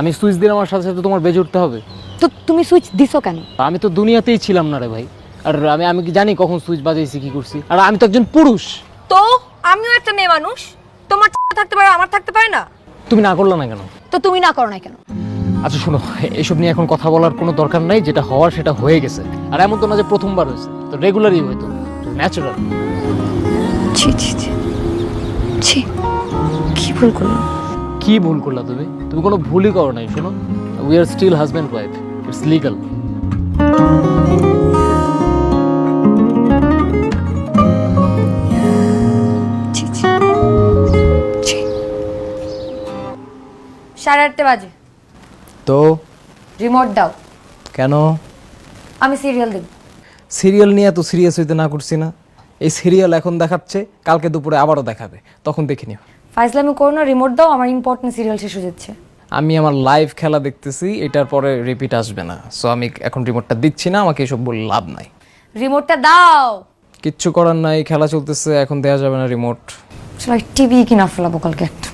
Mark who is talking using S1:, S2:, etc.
S1: আমি সুইচ দিলে আমার সাথে সাথে তোমার বেজে উঠতে হবে।
S2: তো তুমি সুইচ দিছো কেন?
S1: আমি তো দুনিয়াতেই ছিলাম না রে ভাই। আর আমি আমি কি জানি কখন সুইচ বাজাইছি কি করছি? আর আমি তো একজন পুরুষ।
S2: তো আমিও একটা মেয়ে মানুষ। তোমার থাকতে পারে আমার থাকতে পারে না?
S1: তুমি না করলে না কেন?
S2: তো তুমি না করো না কেন?
S1: আচ্ছা শোনো এসব নিয়ে এখন কথা বলার কোনো দরকার নাই। যেটা হওয়ার সেটা হয়ে গেছে। আর এমন তো না যে প্রথমবার হয়েছে। তো রেগুলারই হয়তো ন্যাচারাল
S2: ছি ছি ছি। ছি কি ভুল করলাম?
S1: কি ভুল করলা তুমি? তুমি কোনো ভুলই করো নাই শোনো। We are still husband wife it's legal
S2: সাড়ে আটটা বাজে।
S1: তো?
S2: রিমোট দাও।
S1: কেন?
S2: আমি সিরিয়াল দেব
S1: সিরিয়াল নিয়ে এত সিরিয়াস হইতে না করছি না। এই সিরিয়াল এখন দেখাচ্ছে কালকে দুপুরে আবারও দেখাবে। তখন দেখে নিও।
S2: ফাইজলামি করো না রিমোট দাও আমার ইম্পর্টেন্ট সিরিয়াল শেষ হয়ে যাচ্ছে।
S1: আমি আমার লাইভ খেলা দেখতেছি এটার পরে রিপিট আসবে না। সো আমি এখন রিমোটটা দিচ্ছি না আমাকে এসব বলে লাভ নাই।
S2: রিমোটটা দাও!
S1: কিচ্ছু করার নাই খেলা চলতেছে এখন দেয়া যাবে না রিমোট
S2: টিভি কিনা ফেলাবো কালকে। একটা